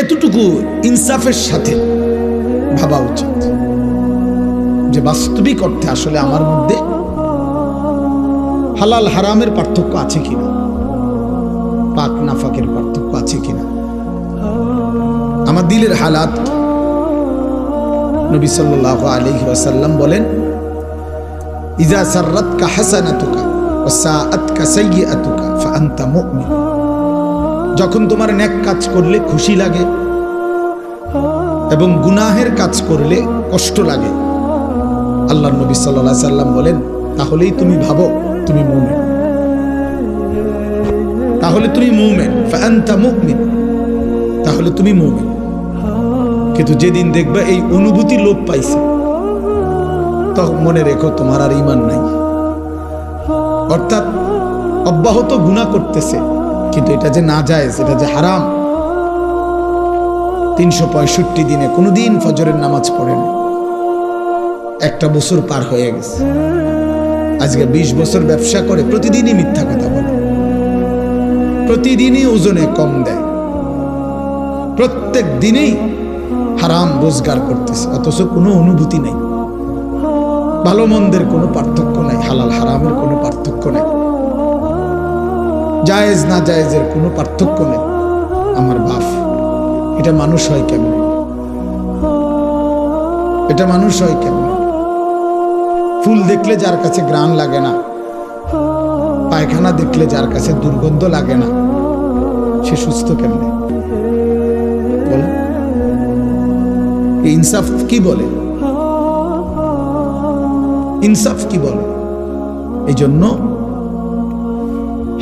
এতটুকু ইনসাফের সাথে ভাবা উচিত যে বাস্তবিক অর্থে আসলে আমার মধ্যে হালাল হারামের পার্থক্য আছে কিনা পাক নাফাকের পার্থক্য আছে কিনা আমার দিলের হালাত? নবী সাল্লাল্লাহু আলাইহি ওয়াসাল্লাম বলেন, ইজা সাররাতকা হাসানাতুকা ওয়া সাআতকা সাইয়্যাতুকা ফাআনতা মুমিন যখন তোমার নেক কাজ করলে খুশি লাগে এবং গুনাহের কাজ করলে কষ্ট লাগে। আল্লাহ নবী আলাইহি সাল্লাম বলেন, তাহলেই তুমি ভাবো, তুমি মুমিন। তাহলে তুমি মুমিন। তাহলে তুমি মুমিন। কিন্তু যেদিন দেখবে এই অনুভূতি লোপ পাইছে, তখন মনে রেখো তোমার আর ইমান নাই। অর্থাৎ অব্যাহত গুণা করতেছে। কিন্তু এটা যে না যায় এটা যে হারাম, তিনশো পঁয়ষট্টি দিনে কোনোদিন ফজরের নামাজ পড়ে একটা বছর পার হয়ে গেছে। আজকে বিশ বছর ব্যবসা করে, প্রতিদিনই মিথ্যা কথা বলে। প্রতিদিনই ওজনে কম দেয়। প্রত্যেক দিনেই হারাম রোজগার করতেছে, অথচ কোনো অনুভূতি নেই। ভালো মন্দের কোনো পার্থক্য নাই, হালাল হারামের কোনো পার্থক্য নেই। জায়েজ না জায়েজের কোনো পার্থক্য নেই। আমার বাপ, এটা মানুষ হয় কেমন? এটা মানুষ হয় কেমন? ফুল দেখলে যার কাছে গ্রান লাগে না, পায়খানা দেখলে যার কাছে দুর্গন্ধ লাগে না, সে সুস্থ কেমনে? ইনসাফ কি বলে? ইনসাফ কি বলে? এই জন্য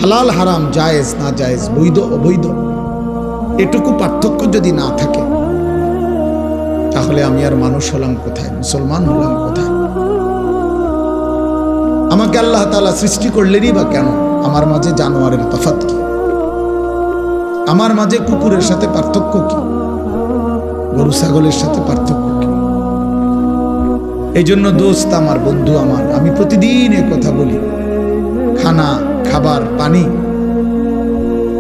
হালাল, হারাম, জায়েজ, না জায়েজ, বৈধ, অবৈধ, এটুকু পার্থক্য যদি না থাকে, তাহলে আমি আর মানুষ হলাম কোথায়? মুসলমান হলাম কোথায়? আমাকে আল্লাহ তালা সৃষ্টি করলেনই বা কেন? আমার মাঝে জানোয়ারের তফাত কি? আমার মাঝে কুকুরের সাথে পার্থক্য কি? গরু, ছাগলের সাথে পার্থক্য কি? এই জন্য দোস্ত আমার, বন্ধু আমার, আমি প্রতিদিন কথা বলি। খানা খাবার, পানি,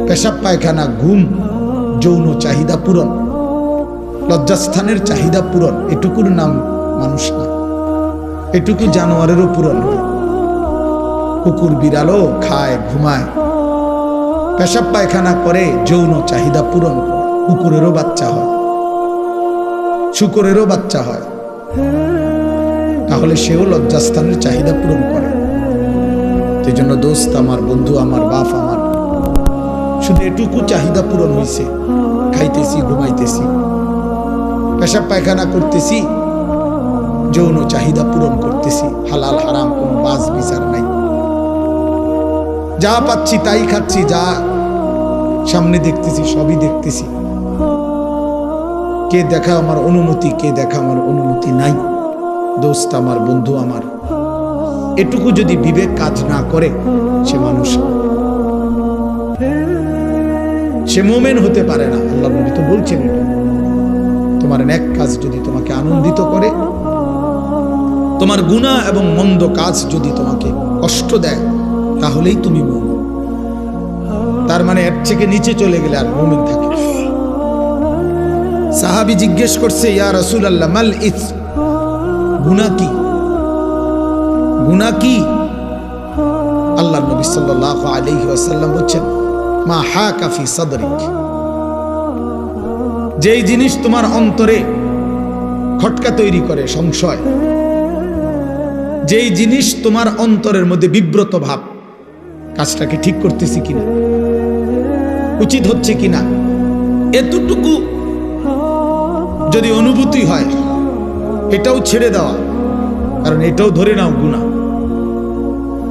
পেশাব পায়খানা, ঘুম, যৌন চাহিদা পূরণ, লজ্জাস্থানের চাহিদা পূরণ, এটুকুর নাম মানুষ না। এটুকু জানোয়ারেরও পূরণ হয়। কুকুর বিড়ালও খায়, ঘুমায়। পেশাব পায়খানা করে, যৌন চাহিদা পূরণ করে কুকুরেরও বাচ্চা হয়। শুকরেরও বাচ্চা হয়। তাহলে সেও লজ্জাস্থানের চাহিদা পূরণ করে। সেই জন্য দোস্ত আমার বন্ধু, আমার বাপ, আমার শুধু এটুকু চাহিদা পূরণ হয়েছে খাইতেছি, ঘুমাইতেছি, পেশাব পায়খানা করতেছি, যৌন চাহিদা পূরণ করতেছি, হালাল, হারাম, কোনো বাস বিচার নাই। যা পাচ্ছি তাই খাচ্ছি, যা সামনে দেখতেছি, সবই দেখতেছি। কে দেখা আমার অনুমতি, কে দেখা আমার অনুমতি নাই। দোস্ত আমার বন্ধু, আমার এটুকু যদি বিবেক কাজ না করে, সে মানুষ সে মোমেন হতে পারে না। আল্লাহ নবী তো বলছেন তোমার এক কাজ যদি তোমাকে আনন্দিত করে, তোমার গুণা এবং মন্দ কাজ যদি তোমাকে কষ্ট দেয়, তাহলেই তুমি মোমেন। তার মানে এর থেকে নিচে চলে গেলে আর মোমেন থাকে সাহাবি জিজ্ঞেস করছে, ইয়া রসুল আল্লাহ মাল ইস গুণা কি? গুণা কি? আল্লাহ নবী সাল্লাহ আলাইহি ওয়াসাল্লাম বলছেন, মা হা কাফি সদরিক। যেই জিনিস তোমার অন্তরে খটকা তৈরি করে, সংশয়, যেই জিনিস তোমার অন্তরের মধ্যে বিব্রত ভাব কাজটাকে ঠিক করতেছি কিনা? উচিত হচ্ছে কিনা? এতটুকু যদি অনুভূতি হয়, এটাও ছেড়ে দেওয়া, কারণ এটাও ধরে নাও গুণা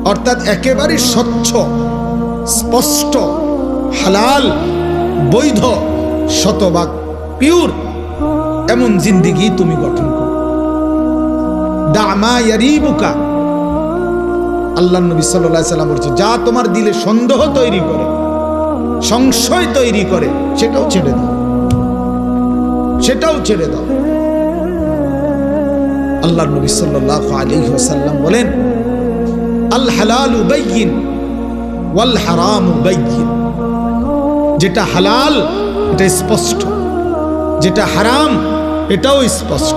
অর্থাৎ একেবারে স্বচ্ছ, স্পষ্ট, হালাল, বৈধ, শতভাগ পিওর এমন জিন্দিগি তুমি গঠন করো। দামা ইয়ারিবুকা। আল্লাহ নবী সাল্লাহ সাল্লাম বলছে, যা তোমার দিলে সন্দেহ তৈরি করে, সংশয় তৈরি করে, সেটাও ছেড়ে দাও। সেটাও ছেড়ে দাও। আল্লাহ নবী সাল্লাল্লাহু আলাইহি ওয়াসাল্লাম বলেন আল বাইয়িন ওয়াল হারামু বাইয়িন। যেটা হালাল, এটা স্পষ্ট। যেটা হারাম, এটাও স্পষ্ট।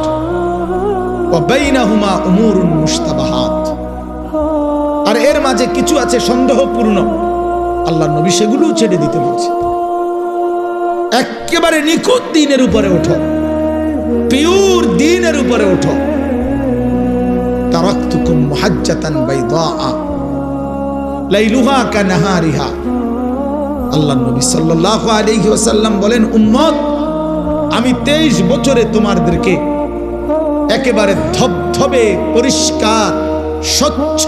ওয়াবাইনাহুমা উমুরুন মুস্তাবাহাত আর এর মাঝে কিছু আছে সন্দেহপূর্ণ। আল্লাহ নবী সেগুলোও ছেড়ে দিতে বলছে। একেবারে নিখুঁত দিনের উপরে ওঠো। পিওর দিনের উপরে ওঠো। লাইলুহা কানাহারিহা। আল্লাহ নবী সাল্লাল্লাহু আলাইহি ওয়াসাল্লাম বলেন, উম্মত, আমি 23 বছরে তোমাদেরকে একেবারে ধবধবে, পরিষ্কার, স্বচ্ছ,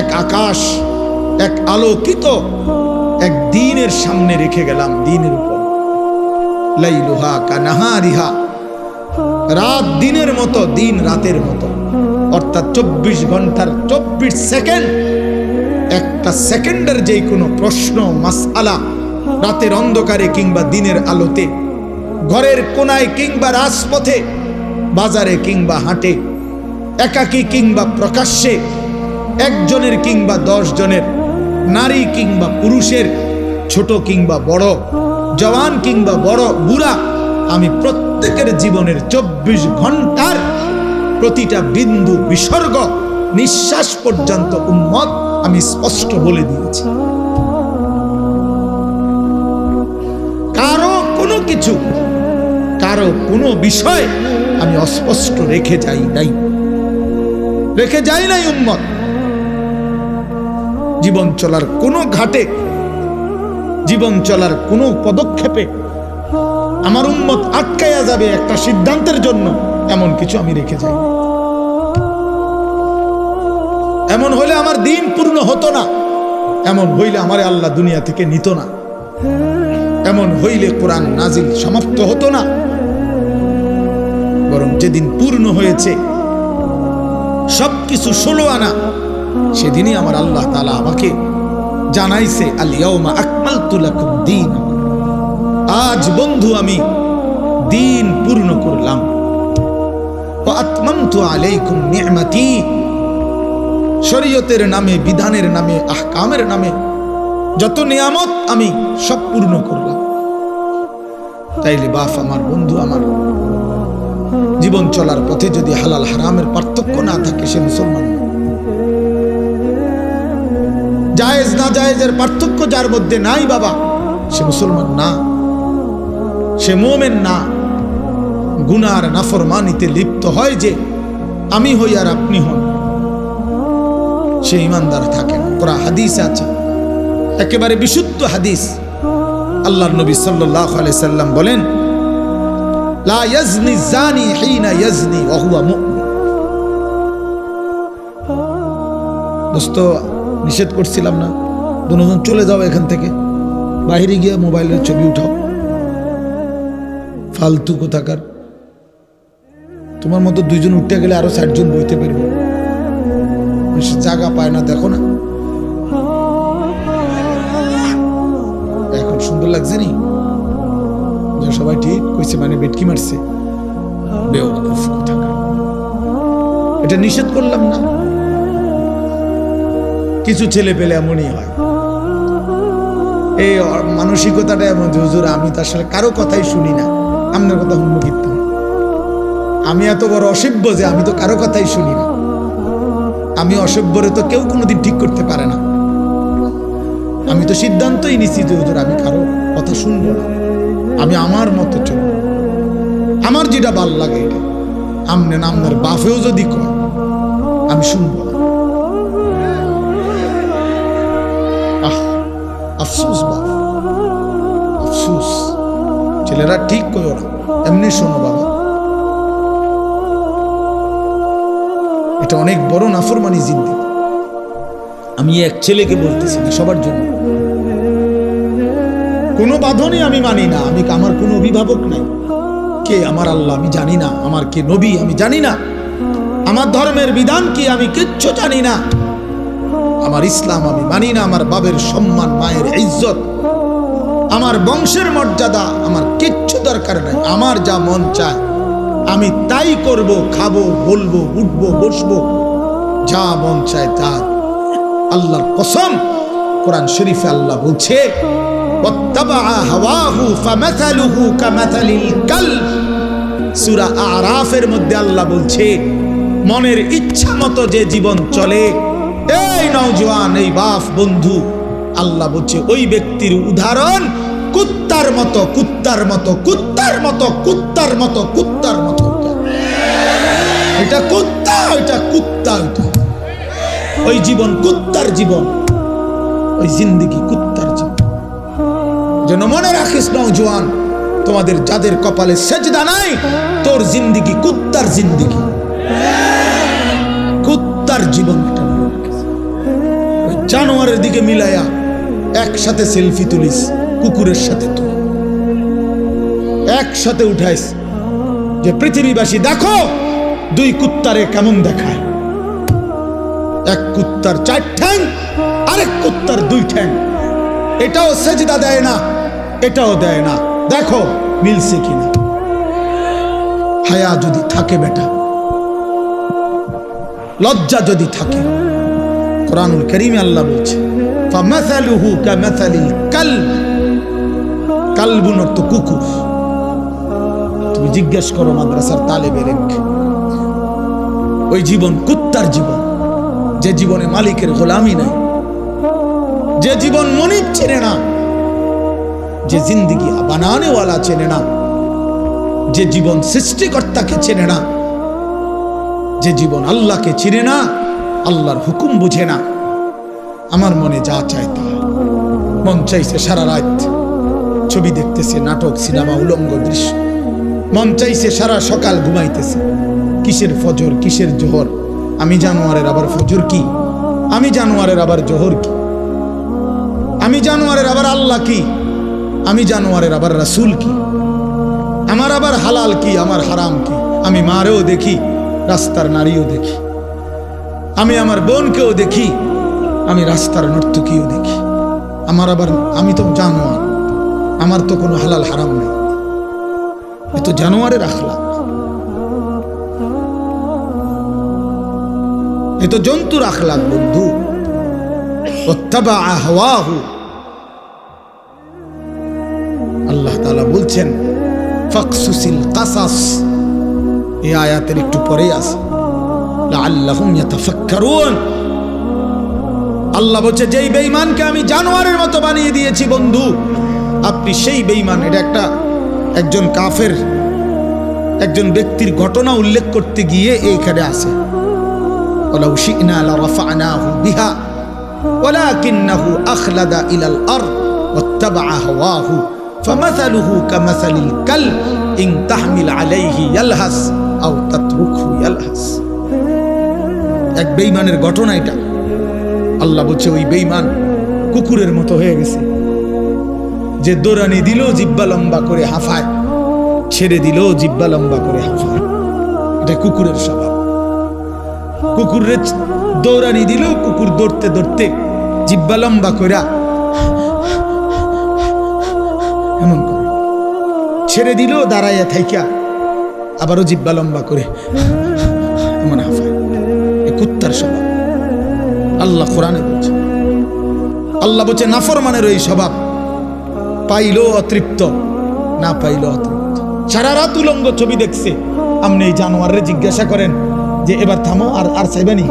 এক আকাশ, এক আলোকিত, এক দিনের সামনে রেখে গেলাম দিনের উপর। লাইলুহা কানাহারিহা, রাত দিনের মতো, দিন রাতের মতো। অর্থাৎ চব্বিশ ঘণ্টার চব্বিশ সেকেন্ড। একটা সেকেন্ডের যে কোনো প্রশ্ন, মাসআলা, রাতের অন্ধকারে কিংবা দিনের আলোতে, ঘরের কোনায় কিংবা রাজপথে, বাজারে কিংবা হাটে, একাকী কিংবা প্রকাশ্যে, একজনের কিংবা দশ জনের নারী কিংবা পুরুষের, ছোট কিংবা বড়, জওয়ান কিংবা বড়, বুড়া, আমি প্রত্যেকের জীবনের চব্বিশ ঘণ্টার প্রতিটা বিন্দু বিসর্গ নিঃশ্বাস পর্যন্ত উম্মত আমি স্পষ্ট বলে দিয়েছি। কারও কোনো কিছু, কারও কোনো বিষয় আমি অস্পষ্ট রেখে যাই নাই। রেখে যাই নাই উম্মত। জীবন চলার কোনো ঘাটে, জীবন চলার কোনো পদক্ষেপে আমার উম্মত আটকাইয়া যাবে একটা সিদ্ধান্তের জন্য। এমন কিছু আমি রেখে যাই। এমন হইলে আমার দিন পূর্ণ হতো না। এমন হইলে আমার আল্লাহ দুনিয়া থেকে নিত না। এমন হইলে কোরআন নাজিল সমাপ্ত হতো না। বরং যেদিন পূর্ণ হয়েছে, সবকিছু ষোলো আনা, সেদিনই আমার আল্লাহ তালা আমাকে জানাইছে আলিয়াউমা আকমাল তুলাকুম দিন। আজ বন্ধু আমি দিন পূর্ণ করলাম। শরীয়তের নামে, বিধানের নামে, আহকামের নামে যত নিয়ামত আমি সব পূর্ণ করলাম। তাইলে বাপ, আমার বন্ধু, আমার জীবন চলার পথে যদি হালাল হারামের পার্থক্য না থাকে, সে মুসলমান। জায়েজ না জায়েজের পার্থক্য যার মধ্যে নাই বাবা, সে মুসলমান না। সে মোমেন না। গুনার নাফরমানিতে লিপ্ত হয় যে আমি হই আর আপনি হন। সে ইমানদার থাকেন ওরা হাদিস আছে। একেবারে বিশুদ্ধ হাদিস। আল্লাহ নবী সাল্লাহ সাল্লাম বলেন নিষেধ করছিলাম না। দুজন চলে যাও এখান থেকে। বাইরে গিয়ে মোবাইলের ছবি উঠাও। ফালতু কোথাকার। তোমার মতো দুইজন উঠতে গেলে আরও ষাটজন বইতে পারবে। বেশি জায়গা পায় না, দেখো না। এখন সুন্দর লাগছে নি? সবাই ঠিক কইছে মানে বেটকি মারছে। এটা নিষেধ করলাম না। কিছু ছেলে পেলে এমনই হয়। এই মানসিকতাটা এমন হুজুর, আমি তো আসলে কারও কথাই শুনি না। আপনার কথা হুন্ম কীর্তন আমি এত বড় অসভ্য যে আমি তো কারও কথাই শুনি না। আমি অসভ্যরে তো কেউ কোনোদিন ঠিক করতে পারে না। আমি তো সিদ্ধান্তই নিছি যে, হুজুর, আমি কারও কথা শুনব না। আমি আমার মতো চলব আমার যেটা ভালো লাগে এটা আমনে নামনের বাফেও যদি কয়, আমি শুনব আহ, আফসুস বাপ। আফসুস। ছেলেরা ঠিক কইও না। এমনি শোনো বাবা। এটা অনেক বড় নাফরমানি জিন্দি। আমি এক ছেলেকে বলতেছি না, সবার জন্য। কোনো বাঁধনই আমি মানি না, আমি আমার কোনো অভিভাবক নাই। কে আমার আল্লাহ আমি জানি না, আমার কে নবী আমি জানি না। আমার ধর্মের বিধান কি আমি কিচ্ছু জানি না। আমার ইসলাম আমি মানি না, আমার বাবের সম্মান, মায়ের ইজ্জত। আমার বংশের মর্যাদা আমার কিচ্ছু দরকার নাই, আমার যা মন চায়। আমি তাই করব, খাব, বলব, উঠবো, বসবো। যা মন চায় তা। আল্লাহ কসম, কোরআন শরীফে আল্লাহ বলছে সুরা আরাফের মধ্যে আল্লাহ বলছে, মনের ইচ্ছা মতো যে জীবন চলে, এই নওজোয়ান এই বাফ বন্ধু। আল্লাহ বলছে, ওই ব্যক্তির উদাহরণ, কুত্তার মতো কুত্তার মতো কুত্তার মতো কুত্তার মতো, কুত্তার এটা কুত্তা, ওইটা কুত্তা, ওইটা। ওই জীবন কুত্তার জীবন। ওই জিন্দিগি কুত্তার জীবন। যেন মনে রাখিস নওজোয়ান তোমাদের যাদের কপালে সেজদা নাই, তোর জিন্দিগি কুত্তার জিন্দিগি। কুত্তার জীবন জানোয়ারের দিকে মিলাইয়া একসাথে সেলফি তুলিস, কুকুরের সাথে তুল। একসাথে উঠাইস যে পৃথিবীবাসী, দেখো দুই কুত্তারে কেমন দেখায়? এক কুত্তার চার ঠ্যাং, আরেক কুত্তার দুই ঠ্যাং। এটাও সেজদা দেয় না, এটাও দেয় না। দেখো, মিলছে কিনা? হায়া যদি থাকে বেটা, লজ্জা যদি থাকে। কোরআনুল করিমে আল্লাহ বলছে কুকুর। তুমি জিজ্ঞেস করো মাদ্রাসার তালেবের ওই জীবন কুত্তার জীবন। যে জীবনে মালিকের গোলামি নাই, যে জীবন মনিব চেনে না, যে জিন্দিগি বানানেওয়ালা চেনে না, যে জীবন সৃষ্টিকর্তাকে চেনে না, যে জীবন আল্লাহকে চিনে না, আল্লাহর হুকুম বুঝে না। আমার মনে যা চায় তা। মন চাইছে সারা রাত ছবি দেখতেছে, নাটক, সিনেমা, উলঙ্গ দৃশ্য। মন চাইছে সারা সকাল ঘুমাইতেছে। কিসের ফজর, কিসের জোহর? আমি জানোয়ারের আবার ফজর কি? আমি জানোয়ারের আবার জোহর কি? আমি জানোয়ারের আবার আল্লাহ কি? আমি জানোয়ারের আবার রাসূল কি? আমার আবার হালাল কি, আমার হারাম কি? আমি মারেও দেখি, রাস্তার নারীও দেখি। আমি আমার বোনকেও দেখি, আমি রাস্তার নর্তকীও দেখি। আমার আবার, আমি তো জানোয়ার, আমার তো কোনো হালাল হারাম নেই। এ তো জানোয়ারের আখলা এ তো জন্তুর আখলাক বন্ধু। আল্লাহ বলছেন আয়াতের একটু পরেই আছে। আল্লাহ বলছে, যেই বেঈমানকে আমি জানোয়ারের মতো বানিয়ে দিয়েছি, বন্ধু, আপনি সেই বেঈমান। এটা একটা একজন কাফের, একজন ব্যক্তির ঘটনা উল্লেখ করতে গিয়ে এইখানে আছে। ولو شئنا لرفعناه بها ولكنه أخلد إلى الأرض واتبع هواه فمثله كمثل الكلب إن تحمل عليه يلهث أو تتركه يلهث এক বেইমানের ঘটনা এটা আল্লাহ বলছে ওই বেইমান কুকুরের মতো হয়ে গেছে যে দৌড়ানি দিল জিব্বা লম্বা করে হাফায় ছেড়ে দিল জিব্বা লম্বা করে হাফায় এটা কুকুরের স্বভাব কুকুরের দৌড়ানি দিল, কুকুর দৌড়তে দৌড়তে জিব্বা লম্বা এমন করে ছেড়ে দিল, দাঁড়াইয়া থাইকা, আবারও জিব্বা লম্বা করে। এমন হাফায় এ কুত্তার স্বভাব। আল্লাহ কোরআনে বলছে, আল্লাহ বলছে, নাফরমানের ওই স্বভাব, পাইলো অতৃপ্ত, না পাইলো অতৃপ্ত। সারা রাত উলঙ্গ ছবি দেখছে। আপনি এই জানোয়ারে জিজ্ঞাসা করেন যে এবার থামো আর আর চাইবানি।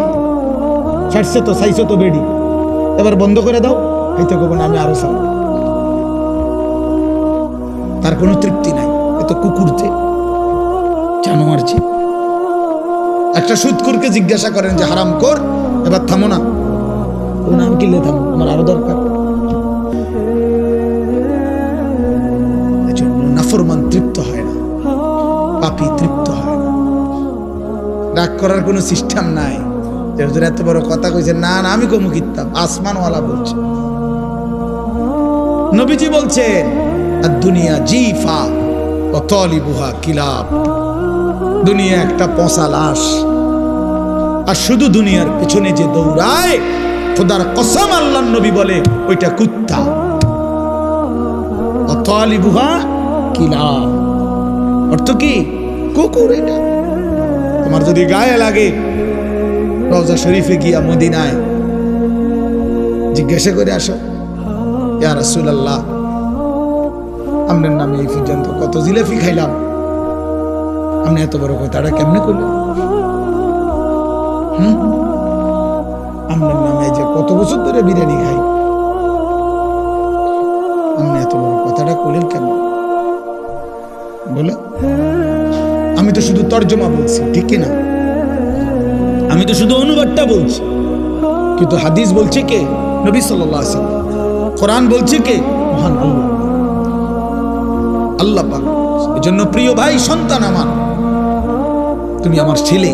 ছাড়ছে তো, চাইছো তো বেডি। এবার বন্ধ করে দাও, এই তো কখন আমি আরও চাই তার কোনো তৃপ্তি নাই এত কুকুর যে, জানোয়ার যে। একটা সুদকুরকে জিজ্ঞাসা করেন যে, হারাম কর, এবার থামো না। ও নাম কিনলে থামো, আমার আরও দরকার। নাফরমান তৃপ্ত হয় না, পাপি তৃপ্ত হয় রাগ করার কোনো সিস্টেম নাই। যে হুজুর এত বড় কথা কইছে, না না, আমি কমু কিতাম আসমানওয়ালা বলছে। নবীজি বলছেন আর দুনিয়া জিফা ও তলিবুহা কিলাব। দুনিয়া একটা পচা লাশ। আর শুধু দুনিয়ার পেছনে যে দৌড়ায়, খোদার কসম আল্লাহ নবী বলে, ওইটা কুত্তা। অতলিবুহা কিলাব। অর্থ কি? কুকুর এটা। তোমার যদি গায়ে লাগে, রওজা শরীফে গিয়া মদিনায় জিজ্ঞাসা করে আসো। ইয়া রাসূলুল্লাহ আপনার নামে এই পর্যন্ত কত জিলাপি খাইলাম। আপনি এত বড় কথাটা কেমনে করলেন হুম? আপনার নামে যে কত বছর ধরে বিরিয়ানি খাই। আপনি এত বড় কথাটা করলেন কেন বলে। আমি তো শুধু তর্জমা বলছি ঠিক না আমি তো শুধু অনুবাদটা বলছি। কিন্তু হাদিস বলছে কে? নবী আলাইহি কোরআন বলছে কে? মহান আল্লাহ। আল্লাহ পাক। এজন্য প্রিয় ভাই সন্তান আমার তুমি আমার ছেলে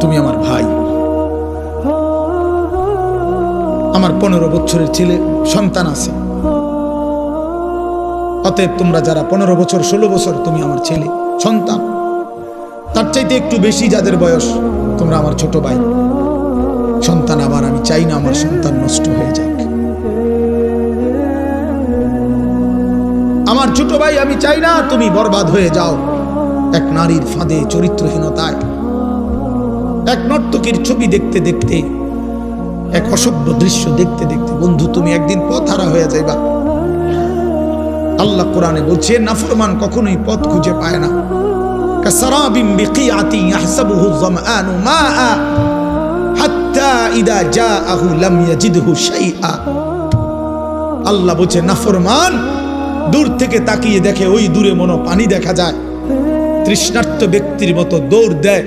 তুমি আমার ভাই। আমার পনেরো বছরের ছেলে সন্তান আছে। অতএব তোমরা যারা পনেরো বছর ষোলো বছর তুমি আমার ছেলে সন্তান। তার চাইতে একটু বেশি যাদের বয়স, তোমরা আমার ছোট ভাই। সন্তান আবার আমি চাই না আমার সন্তান নষ্ট হয়ে যাক। আমার ছোট ভাই, আমি চাই না তুমি বরবাদ হয়ে যাও। এক নারীর ফাঁদে চরিত্রহীনতায়। এক নর্তকীর ছবি দেখতে দেখতে, এক অসভ্য দৃশ্য দেখতে দেখতে, বন্ধু, তুমি একদিন পথ হারা হয়ে যাইবা। আল্লাহ কোরআনে বলছে, নাফরমান কখনোই পথ খুঁজে পায় না। কাসারাবিন বিকিয়াতি ইয়াহসাবুহু যামআনু মাআ হাত্তা ইদা জাআহু লাম ইয়াজিদহু শাইআ। আল্লাহ বলছে, নাফরমান, দূর থেকে তাকিয়ে দেখে ওই দূরে মনো পানি দেখা যায়। তৃষ্ণার্ত ব্যক্তির মতো দৌড় দেয়,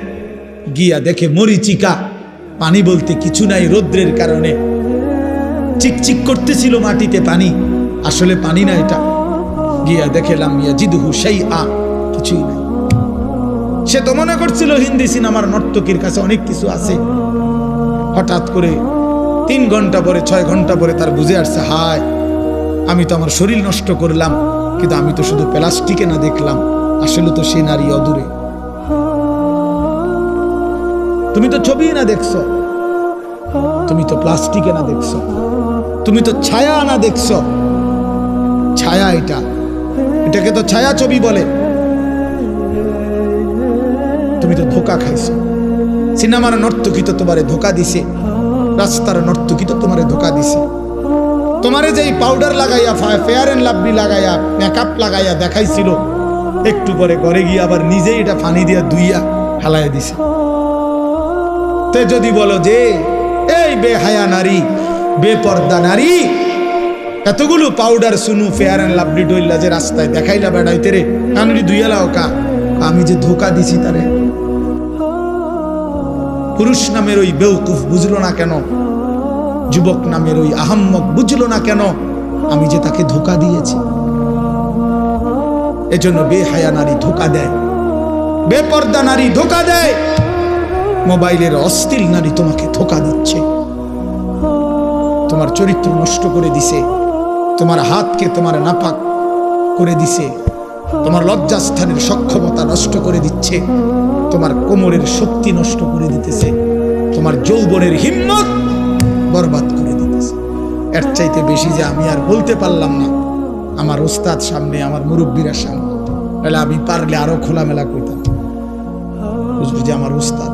গিয়া দেখে মরিচিকা। পানি বলতে কিছু নাই রৌদ্রের কারণে। চিকচিক করতেছিল মাটিতে পানি। আসলে পানি না এটা। গিয়া দেখেলাম ইয়া জিদুহু সেই আ কিছুই নাই। সে তো মনে করছিল হিন্দি সিনেমার নর্তকীর কাছে অনেক কিছু আছে। হঠাৎ করে তিন ঘণ্টা পরে, ছয় ঘণ্টা পরে তার বুঝে আসছে, হায়, আমি তো আমার শরীর নষ্ট করলাম, কিন্তু আমি তো শুধু প্লাস্টিকে না দেখলাম, আসলে তো সে নারী অদূরে। তুমি তো ছবি না দেখছ, তুমি তো প্লাস্টিকে না দেখছ, তুমি তো ছায়া না দেখছ। ছায়া এটা। এটাকে তো ছায়া ছবি বলে। তুমি তো ধোকা খাইছো। সিনেমার নর্তকী তো তোমারে ধোকা দিছে, রাস্তার নর্তকী তো তোমারে ধোকা দিছে। তোমারে যেই পাউডার লাগাইয়া ফেয়ার এন্ড লাভলি লাগাইয়া মেকআপ লাগাইয়া দেখাইছিল, একটু পরে ঘরে গিয়ে আবার নিজেই এটা ফানি দিয়া দুইয়া হালাইয়া দিছে। তে যদি বলো যে, এই বেহায়া নারী, বেপর্দা নারী এতগুলো পাউডার সুনু ফেয়ার অ্যান্ড লাভলি ডইল্লা যে রাস্তায় দেখাইলা বেড়াইতে রে। কানুরি দুইয়ালাও কা আমি যে ধোকা দিছি তারে। পুরুষ নামের ওই বেউকুফ বুঝলো না কেন? যুবক নামের ওই আহাম্মক বুঝলো না কেন? আমি যে তাকে ধোকা দিয়েছি। এজন্য বেহায়া নারী ধোকা দেয়। বেপর্দা নারী ধোকা দেয়। মোবাইলের অস্থির নারী তোমাকে ধোকা দিচ্ছে। তোমার চরিত্র নষ্ট করে দিছে। তোমার হাতকে তোমার নাপাক করে দিছে। তোমার লজ্জাস্থানের সক্ষমতা নষ্ট করে দিচ্ছে। তোমার কোমরের শক্তি নষ্ট করে দিতেছে। তোমার যৌবনের হিম্মত বরবাদ করে দিতেছে। এর চাইতে বেশি যে আমি আর বলতে পারলাম না। আমার ওস্তাদ সামনে, আমার মুরব্বীরা সামনে। তাহলে আমি পারলে আরও খোলামেলা করতাম বুঝলি যে আমার উস্তাদ।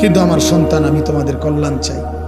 কিন্তু আমার সন্তান, আমি তোমাদের কল্যাণ চাই।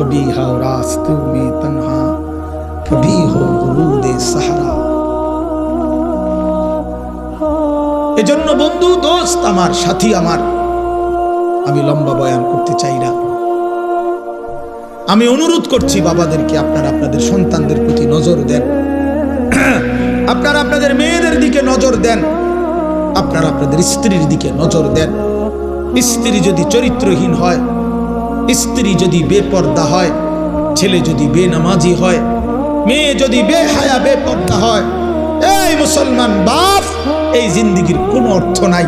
کبھی ہے راستوں میں تنہا کبھی ہو غرود এজন্য বন্ধু, দোস্ত আমার, সাথী আমার, আমি লম্বা বয়ান করতে চাই না। আমি অনুরোধ করছি বাবাদেরকে, আপনারা আপনাদের সন্তানদের প্রতি নজর দেন। আপনারা আপনাদের মেয়েদের দিকে নজর দেন। আপনারা আপনাদের স্ত্রীর দিকে নজর দেন। স্ত্রী যদি চরিত্রহীন হয় স্ত্রী যদি বেপর্দা হয়, ছেলে যদি বেনামাজি হয়, মেয়ে যদি বেহায়া, বেপর্দা হয়, এই মুসলমান বাপ, এই জিন্দিগির কোনো অর্থ নাই,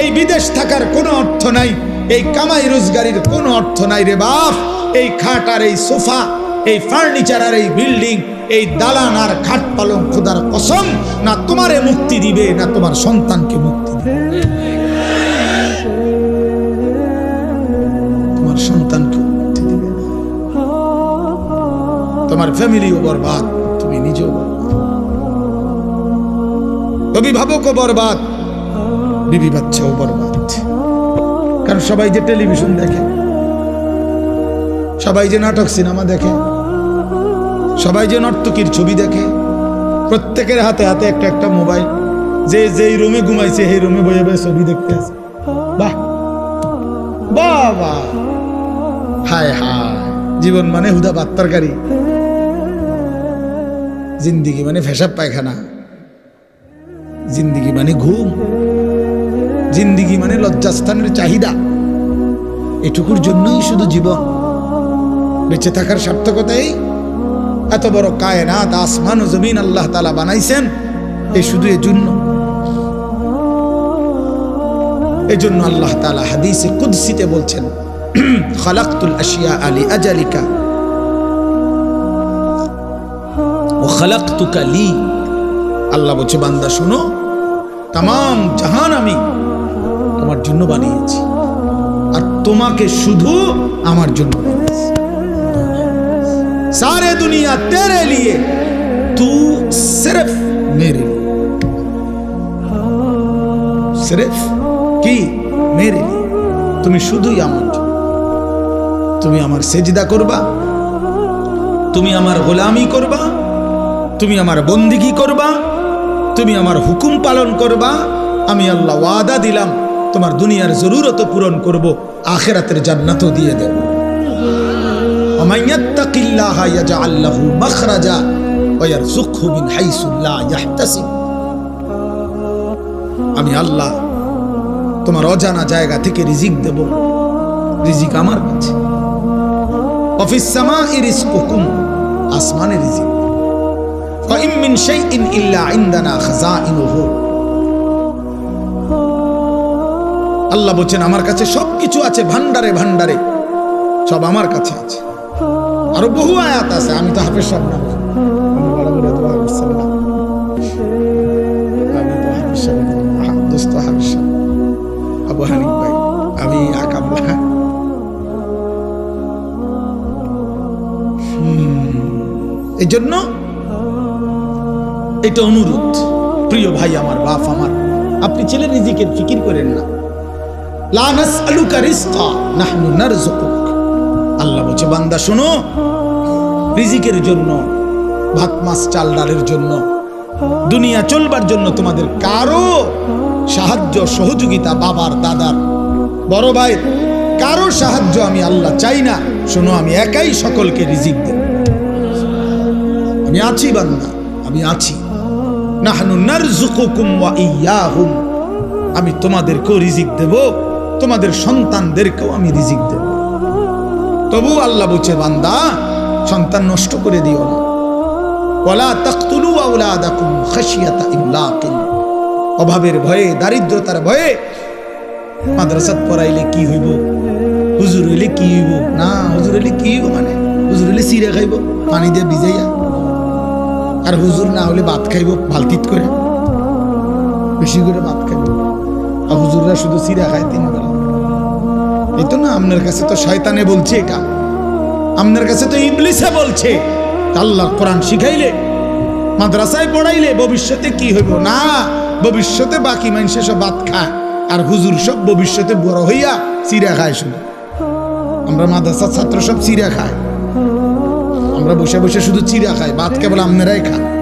এই বিদেশ থাকার কোনো অর্থ নাই, এই কামাই রোজগারির কোনো অর্থ নাই রে বাপ, এই খাট আর এই সোফা, এই ফার্নিচার আর এই বিল্ডিং, এই দালান আর খাট পালং খোদার কসম, না তোমারে মুক্তি দিবে, না তোমার সন্তানকে মুক্তি দিবে। তোমার ফ্যামিলিও বরবাদ, তুমি নিজেও অভিভাবকও বরবাদ, বিবি বাচ্চাও বরবাদ। কারণ সবাই যে টেলিভিশন দেখে, সবাই যে নাটক, সিনেমা দেখে, সবাই যে নর্তকীর ছবি দেখে, প্রত্যেকের হাতে হাতে একটা একটা মোবাইল, যে যেই রুমে ঘুমাইছে সেই রুমে বয়ে বয়ে ছবি দেখতে আছে বাহ! বাবা হায় হায়! জীবন মানে হুদা বাত্তারকারী জিন্দিগি মানে ফেসাব পায়খানা। জিন্দিগি মানে ঘুম। জিন্দিগি মানে লজ্জাস্থানের চাহিদা। এটুকুর জন্যই শুধু জীবন। বেঁচে থাকার সার্থকতাই এত বড় কায়নাত, আসমান ও জমিন আল্লাহ তালা বানাইছেন। এই শুধু এর জন্য। এই জন্য আল্লাহ তালা হাদিসে কুদ্সিতে বলছেন, খালাক্তুল আশিয়া আলী আজালিকা। খলাক আল্লাহ বলছে, বান্দা, শোনো তাম জাহান আমি তোমার জন্য বানিয়েছি। আর তোমাকে শুধু আমার জন্য বানিয়েছি। সারে দুনিয়া তেরে লিয়ে তু সিরফ মেরে সিরফ কি? মেরে তুমি শুধুই আমার তুমি আমার সেজদা করবা। তুমি আমার গোলামি করবা। তুমি আমার বন্দিগি করবা? তুমি আমার হুকুম পালন করবা? আমি আল্লাহ ওয়াদা দিলাম, তোমার দুনিয়ার জরুরত পূরণ করব, আখেরাতের জান্নাতও দিয়ে দেব। আমি আল্লাহ তোমার অজানা জায়গা থেকে রিজিক দেব, রিজিক আমার কাছে। অফিস সামা ইরিস আসমানের রিজিক। ইন ইল্লা ইন্দানা খাজা আল্লাহ বলছেন, আমার কাছে সব কিছু আছে ভান্ডারে ভান্ডারে সব আমার কাছে আছে। আরও বহু আয়াত আছে, আমি তো হাফেজ সব না। এই জন্য এটা অনুরোধ। প্রিয় ভাই, আমার বাপ, আমার আপনি ছেলের রিজিকের ফিকির করেন না। আল্লাহ বলছে, বান্দা, শোনো, রিজিকের জন্য, ভাত, মাছ, চাল, ডালের জন্য, দুনিয়া চলবার জন্য তোমাদের কারও সাহায্য, সহযোগিতা, বাবার, দাদার, বড় ভাই কারও সাহায্য আমি আল্লাহ চাই না। শোনো, আমি একাই সকলকে রিজিক দেব। আমি আছি, বান্দা, আমি আছি। নাহনু নারযুকুকুম ওয়া আমি তোমাদেরকেও রিজিক দেব, তোমাদের সন্তানদেরকেও আমি রিজিক দেব। তবু আল্লাহ বলছে, বান্দা, সন্তান নষ্ট করে দিও না। ইমলাকিন। অভাবের ভয়ে, দারিদ্রতার ভয়ে মাদ্রাসাত পড়াইলে কি হইব? হুজুর হইলে কি হইব? না, হুজুর হইলে কি হইব মানে? হুজুর হইলে সিরে খাইব, পানি দিয়ে ভিজাইয়া। আর হুজুর না হলে ভাত খাইব বালতিত করে। বেশি করে ভাত খাইব। আর হুজুররা শুধু সিরা খায় তিন বেলা। এই তো না, আপনার কাছে তো শয়তানে বলছে এটা। আপনার কাছে তো ইবলিসে বলছে। আল্লাহ কোরআন শিখাইলে, মাদ্রাসায় পড়াইলে ভবিষ্যতে কি হইব? না, ভবিষ্যতে বাকি মানুষে সব ভাত খায়। আর হুজুর সব ভবিষ্যতে বড় হইয়া চিরা খায় শুধু। আমরা মাদ্রাসার ছাত্র সব চিরা খায়। আমরা বসে বসে শুধু চিড়া খাই ভাত কেবল আপনারাই খান।